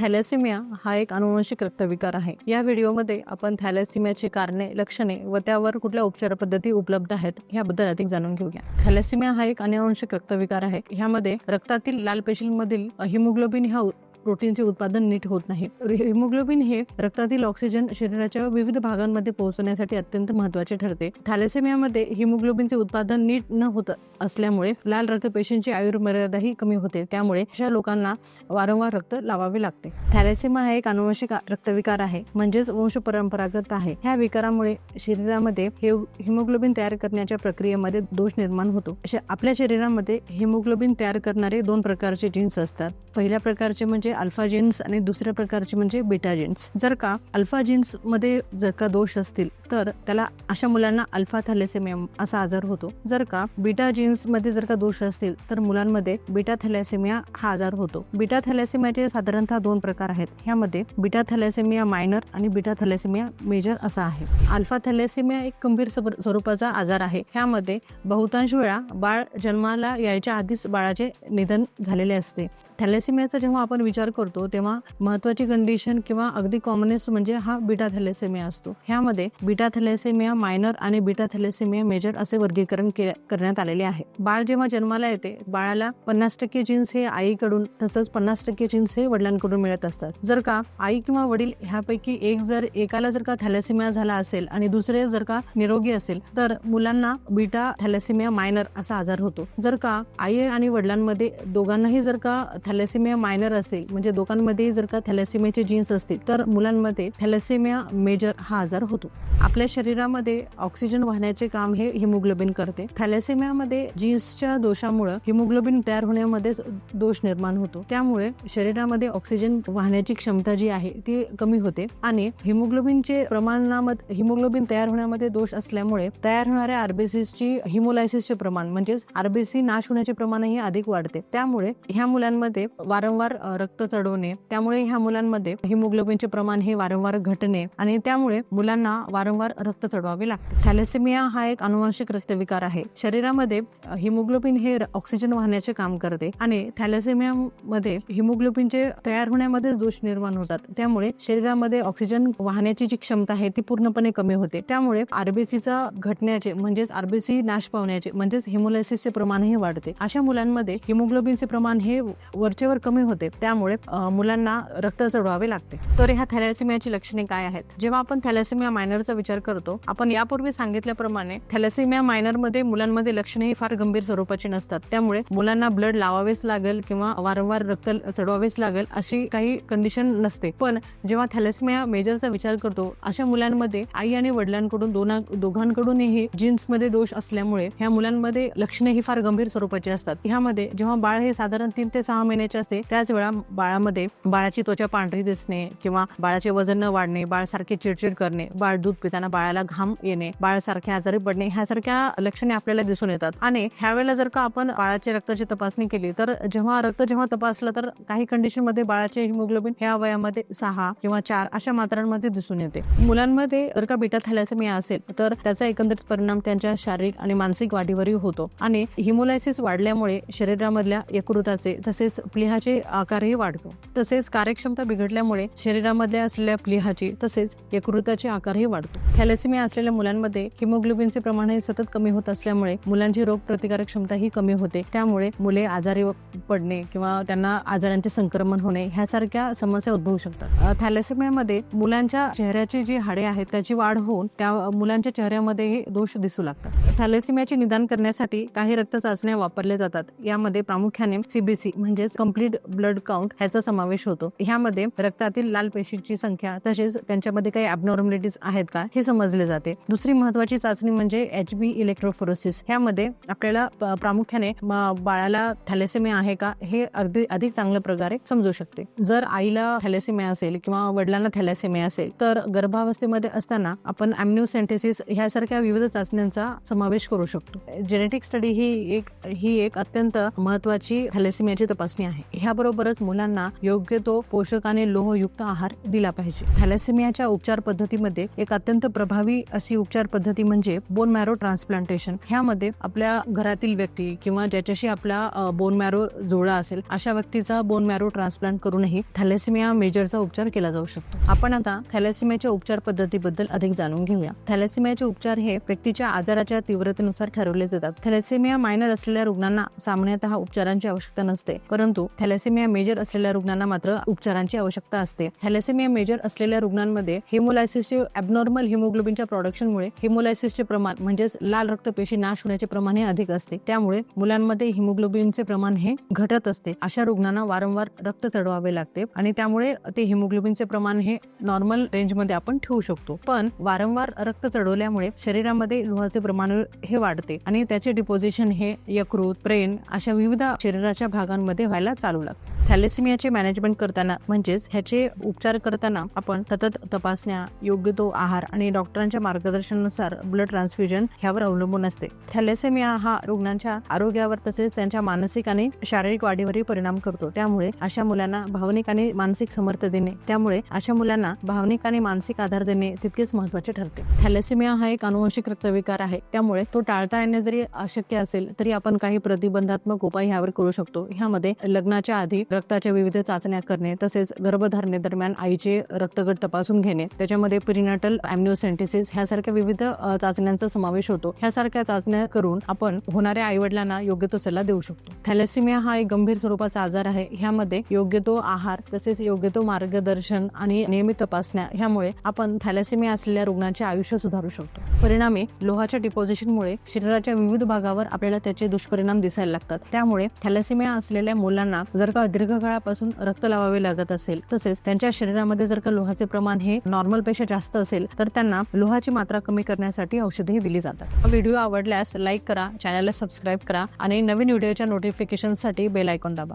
Thalassaemia हा एक अनुवंशिक रक्तविकार आहे. या व्हिडिओमध्ये आपण थॅलेसिमियाची कारणे लक्षणे व त्यावर कुठल्या उपचार पद्धती उपलब्ध आहेत याबद्दल अधिक जाणून घेऊया. थॅलेसिमिया हा एक अनुवंशिक रक्तविकार आहे. ह्यामध्ये रक्तातील लाल पेशींमधील हिमोग्लोबिन ह्या प्रोटीनचे उत्पादन नीट होत नाही. हिमोग्लोबिन हे रक्तातील ऑक्सिजन शरीराच्या विविध भागांमध्ये पोहोचण्यासाठी अत्यंत महत्त्वाचे ठरते. थॅलेसेमियामध्ये हिमोग्लोबिनचे उत्पादन नीट न होत असल्यामुळे लाल रक्तपेशींची आयुर्मर्यादाही कमी होते. त्यामुळे अशा लोकांना वारंवार रक्त लावावे लागते. थॅलेसेमा हा एक अनुवंशिक रक्तविकार आहे. म्हणजेच वंश परंपरागत आहे. ह्या विकारामुळे शरीरामध्ये हिमोग्लोबिन तयार करण्याच्या प्रक्रियेमध्ये दोष निर्माण होतो. अशा आपल्या शरीरामध्ये हिमोग्लोबिन तयार करणारे दोन प्रकारचे जीन्स असतात. पहिल्या प्रकारचे म्हणजे म्हणजे अल्फा जीन्स आणि दुसऱ्या प्रकारचे म्हणजे बीटा जीन्स जर का अल्फा जीन्समध्ये जर का दोष असतील तर त्याला अशा मुलांना अल्फा थॅलेसेमिया असा आजार होतो. जर का बीटा जीन्समध्ये जर का दोष असतील तर मुलांमध्ये बीटा थॅलेसेमिया हा आजार होतो. बीटा थॅलेसेमियाचे साधारणतः दोन प्रकार आहेत. ह्यामध्ये बीटा थॅलेसेमिया मायनर आणि बीटा थॅलेसेमिया मेजर असा आहे. अल्फा थॅलेसेमिया एक गंभीर स्वरूप- स्वरूपाचा आजार आहे. ह्यामध्ये बहुतांश वेळा बाळ जन्माला यायच्या आधीच बाळाचे निधन झालेले असते. थॅलेसेमियाचा जेव्हा आपण विचार करतो तेव्हा महत्वाची कंडिशन किंवा अगदी कॉमनेस्ट म्हणजे हा बीटा थॅलेसेमिया असतो. ह्यामध्ये बीटा थॅलेसेमिया मायनर आणि बीटा थॅलेसेमिया मेजर असे वर्गीकरण के- करण्यात आलेले आहे. बाळ जेव्हा जन्माला येते बाळाला पन्नास टक्के जीन्स हे आईकडून तसंच पन्नास टक्के जीन्स हे वडिलांकडून मिळत असतात. जर का आई किंवा वडील ह्यापैकी एक जर एकाला जर का थॅलेसेमिया झाला असेल आणि दुसरे जर का निरोगी असेल तर मुलांना बीटा थॅलेसेमिया मायनर असा आजार होतो. जर का आई आणि वडिलांमध्ये दोघांनाही जर का थॅलेसेमिया मायनर असेल म्हणजे दोघांमध्ये जर का थॅलेसेमियाचे जीन्स असतील तर मुलांमध्ये थॅलेसेमिया मेजर हा आजार होतो. आपल्या शरीरामध्ये ऑक्सिजन वाहण्याचे काम हे हिमोग्लोबिन करते. थॅलेसेमियामध्ये जीन्सच्या दोषामुळे हिमोग्लोबिन तयार होण्यामध्ये दोष निर्माण होतो. त्यामुळे शरीरामध्ये ऑक्सिजन वाहण्याची क्षमता जी आहे ती कमी होते आणि हिमोग्लोबिनचे प्रमाणामध्ये हिमोग्लोबिन तयार होण्यामध्ये दोष असल्यामुळे तयार होणाऱ्या आरबीसीसची हिमोलायसिसचे प्रमाण म्हणजेच आरबीसी नाश होण्याचे प्रमाणही अधिक वाढते. त्यामुळे ह्या मुलांमध्ये वारंवार रक्त चढवणे त्यामुळे ह्या मुलांमध्ये हिमोग्लोबिनचे प्रमाण हे वारंवार घटणे आणि त्यामुळे मुलांना वारंवार रक्त चढवावे लागते. थॅलेसेमिया हा एक अनुवांशिक रक्तविकार आहे. शरीरामध्ये हिमोग्लोबिन हे ऑक्सिजन वाहण्याचे काम करते आणि थॅलेसेमिया मध्ये हिमोग्लोबिनचे तयार होण्यामध्येच दोष निर्माण होतात. त्यामुळे शरीरामध्ये ऑक्सिजन वाहण्याची जी क्षमता आहे ती पूर्णपणे कमी होते. त्यामुळे आरबीसीचा घटण्याचे म्हणजेच आरबीसी नाश पावण्याचे म्हणजेच हिमोलायसिसचे प्रमाणही वाढते. अशा मुलांमध्ये हिमोग्लोबिनचे प्रमाण हे वरचेवर कमी होते त्यामुळे मुलांना रक्त चढवावे लागते. तर ह्या थॅलेसिमियाची लक्षणे काय आहेत? जेव्हा आपण थॅलेसिमिया मायनरचा विचार करतो आपण यापूर्वी सांगितल्याप्रमाणे थॅलेसिमिया मायनरमध्ये मुलांमध्ये लक्षणे ही फार गंभीर स्वरूपाची नसतात. त्यामुळे मुलांना ब्लड लावावेच लागेल किंवा वारंवार रक्त चढवावेच लागेल अशी काही कंडिशन नसते. पण जेव्हा थॅलेसिमिया मेजरचा विचार करतो अशा मुलांमध्ये आई आणि वडिलांकडून दोना दोघांकडूनही जीन्समध्ये दोष असल्यामुळे ह्या मुलांमध्ये लक्षणे ही फार गंभीर स्वरूपाची असतात. ह्यामध्ये जेव्हा बाळ हे साधारण तीन ते सहा महिन्याचे असते त्याच वेळा बाळामध्ये बाळाची त्वचा पांढरी दिसणे किंवा बाळाचे वजन न वाढणे बाळ सारखे चिडचिड करणे बाळ दूध पिताना बाळाला घाम येणे बाळासारखे आजारी पडणे ह्यासारख्या लक्षणे आपल्याला दिसून येतात. आणि ह्यावेळेला जर का आपण बाळाच्या रक्ताची तपासणी केली तर जेव्हा रक्त जेव्हा तपासलं तर काही कंडिशनमध्ये बाळाचे हिमोग्लोबिन ह्या वयामध्ये सहा किंवा चार अशा मात्रांमध्ये दिसून येते. मुलांमध्ये जर का बीटा थॅलेसेमिया असेल तर त्याचा एकंदरीत परिणाम त्यांच्या शारीरिक आणि मानसिक वाढीवरही होतो. आणि हिमोलायसिस वाढल्यामुळे शरीरामधल्या यकृताचे तसेच प्लिहाचे आकारही वाढतो. तसेच कार्यक्षमता बिघडल्यामुळे शरीरामध्ये असलेल्या प्लिहाची तसेच यकृताचे आकारही वाढतो. थॅलेसिमिया असलेल्या मुलांमध्ये हिमोग्लोबिनचे प्रमाण हे सतत कमी होत असल्यामुळे मुलांची रोग प्रतिकारक क्षमता ही कमी होते. त्यामुळे मुले आजारी पडणे किंवा त्यांना आजारांचे संक्रमण होणे ह्यासारख्या समस्या उद्भवू शकतात. अ, थॅलेसेमियामध्ये मुलांच्या चेहऱ्याची जी हाडे आहेत त्याची वाढ होऊन त्या मुलांच्या चेहऱ्यामध्येही दोष दिसू लागतात. थॅलेसेमियाचे निदान करण्यासाठी काही रक्त चाचण्या वापरल्या जातात. यामध्ये प्रामुख्याने सीबीसी म्हणजेच कंप्लीट ब्लड काउंट ह्याचा समावेश होतो. ह्यामध्ये रक्तातील लाल पेशीची संख्या तसेच त्यांच्यामध्ये काही अबनॉर्मॅलिटीज आहेत का हे समजले जाते. दुसरी महत्वाची चाचणी म्हणजे एच बी इलेक्ट्रोफोरोसिस ह्यामध्ये आपल्याला प्रामुख्याने बाळाला थॅलेसेमिया आहे का हे अगदी अधिक चांगल्या प्रकारे समजू शकते. जर आईला थॅलेसेमिया असेल किंवा वडिलांना थॅलेसेमिया असेल तर गर्भावस्थेमध्ये असताना आपण अॅम्न्युसेंटेसिस ह्यासारख्या विविध चाचण्यांचा समावेश करू शकतो. जेनेटिक स्टडी ही एक ही एक अत्यंत महत्वाची थॅलेसेमियाची तपासणी तपासणी आहे. ह्याबरोबरच मुलांना योग्य तो पोषक आणि लोहयुक्त आहार दिला पाहिजे. थॅलेसेमियाच्या उपचार पद्धतीमध्ये एक अत्यंत प्रभावी अशी उपचार पद्धती म्हणजे बोन मॅरो ट्रान्सप्लांटेशन ह्यामध्ये आपल्या घरातील व्यक्ती किंवा ज्याच्याशी आपला बोन मॅरो जोडा असेल अशा व्यक्तीचा बोन मॅरो ट्रान्सप्लांट करूनही थॅलेसेमिया मेजरचा उपचार केला जाऊ शकतो. आपण आता थॅलेसेमियाच्या उपचार पद्धतीबद्दल अधिक जाणून घेऊया. थॅलेसेमियाचे उपचार हे व्यक्तीच्या आजाराच्या तीव्रतेनुसार ठरवले जातात. थॅलेसेमिया मायनर असलेल्या रुग्णांना सामान्यतः उपचारांची आवश्यकता नसते परंतु परंतु थॅलेसेमिया मेजर असलेल्या रुग्णांना मात्र उपचारांची आवश्यकता असते. थॅलेसेमिया मेजर असलेल्या रुग्णांमध्ये हिमोलायसिसचे ॲबनॉर्मल हिमोग्लोबिनच्या प्रोडक्शनमुळे हिमोलायसिसचे प्रमाण म्हणजेच लाल रक्तपेशी नाश होण्याचे प्रमाण हे अधिक असते. त्यामुळे मुलांमध्ये हिमोग्लोबिनचे प्रमाण हे घटत असते. अशा रुग्णांना वारंवार रक्त चढवावे लागते आणि त्यामुळे ते हिमोग्लोबिनचे प्रमाण हे नॉर्मल रेंजमध्ये आपण ठेवू शकतो. पण वारंवार रक्त चढवल्यामुळे शरीरामध्ये लोहाचे प्रमाण हे वाढते आणि त्याचे डिपोजिशन हे यकृत ब्रेन अशा विविध शरीराच्या भागांमध्ये व्हायला चालू लागतं. थॅलेसिमियाचे मॅनेजमेंट करताना म्हणजेच ह्याचे उपचार करताना आपण सतत तपासण्या योग्य तो आहार आणि डॉक्टरांच्या मार्गदर्शनानुसार ब्लड ट्रान्सफ्युजन ह्यावर अवलंबून असते. थॅलेसेमिया हा रुग्णांच्या आरोग्यावर तसेच त्यांच्या मानसिक आणि शारीरिक वाढीवरही परिणाम करतो. त्यामुळे अशा मुलांना भावनिक आणि मानसिक समर्थ देणे त्यामुळे अशा मुलांना भावनिक आणि मानसिक आधार देणे तितकेच महत्त्वाचे ठरते. थॅलेसेमिया हा एक अनुवंशिक रक्तविकार आहे. त्यामुळे तो टाळता येणे जरी अशक्य असेल तरी आपण काही प्रतिबंधात्मक उपाय ह्यावर करू शकतो. ह्यामध्ये लग्नाच्या आधी रक्ताच्या विविध चाचण्या करणे तसेच गर्भधारणेदरम्यान आईचे रक्तगट तपासून घेणे त्याच्यामध्ये प्रिनाटल अॅम्निओसेंटिसिस ह्यासारख्या विविध चाचण्यांचा समावेश होतो. ह्यासारख्या चाचण्या करून आपण होणाऱ्या आईवडिलांना योग्य तो सल्ला देऊ शकतो. थॅलेसिमिया हा एक गंभीर स्वरूपाचा आजार आहे. ह्यामध्ये योग्य तो आहार तसेच योग्य तो मार्गदर्शन आणि नियमित तपासण्या ह्यामुळे आपण थॅलेसिमिया असलेल्या रुग्णांचे आयुष्य सुधारू शकतो. परिणामी लोहाच्या डिपॉझिशनमुळे शरीराच्या विविध भागावर आपल्याला त्याचे दुष्परिणाम दिसायला लागतात. त्यामुळे थॅलेसिमिया असलेल्या मुलांना जर का दीर्घकाळापासून रक्त लावावे लागत असेल. तसेच त्यांच्या शरीरामध्ये जर का लोहाचे प्रमाण हे नॉर्मलपेक्षा जास्त असेल तर त्यांना लोहाची मात्रा कमी करण्यासाठी औषधेही दिली जातात. व्हिडिओ आवडल्यास लाईक करा चॅनलला सबस्क्राईब करा आणि नवीन व्हिडिओच्या नोटिफिकेशनसाठी बेल आयकॉन दाबा.